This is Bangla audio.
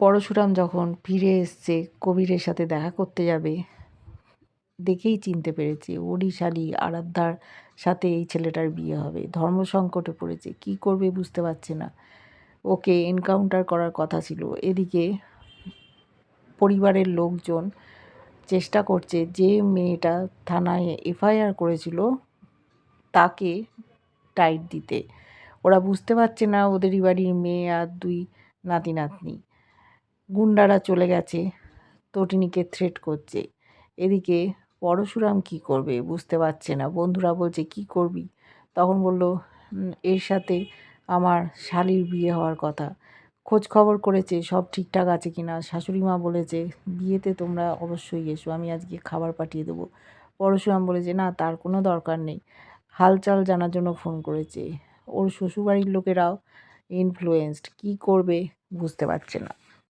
পরশুরাম যখন ফিরে এসছে, কবিরের সাথে দেখা করতে যাবে দেখেই চিনতে পেরেছে ওরই শালি আরাধ্যার সাথে এই ছেলেটার বিয়ে হবে। ধর্ম সংকটে পড়েছে, কি করবে বুঝতে পারছে না। ওকে এনকাউন্টার করার কথা ছিল। এদিকে পরিবারের লোকজন চেষ্টা করছে, যে মেয়েটা থানায় এফআইআর করেছিল তাকে টাইট দিতে। ওরা বুঝতে পারছে না, ওদেরই বাড়ির মেয়ে আর দুই নাতি নাতনি গুন্ডারা চলে গেছে, তটিনীকে থ্রেট করছে। এদিকে পরশুরাম কি করবে বুঝতে পারছে না। বন্ধুরা বলছে, কি করবি? তখন বলল এর সাথে আমার শালির বিয়ে হওয়ার কথা। খোঁজ খবর করেছে, সব ঠিকঠাক আছে কি না শাশুড়ি মা বলেছে, বিয়েতে তোমরা অবশ্যই এসো, আমি আজকে খাবার পাঠিয়ে দেবো। পরশুরাম বলেছে, না, তার কোনো দরকার নেই। হালচাল জানার জন্য ফোন করেছে। ওর শ্বশুরবাড়ির লোকেরাও ইনফ্লুয়েসড কী করবে বুঝতে পারছে না।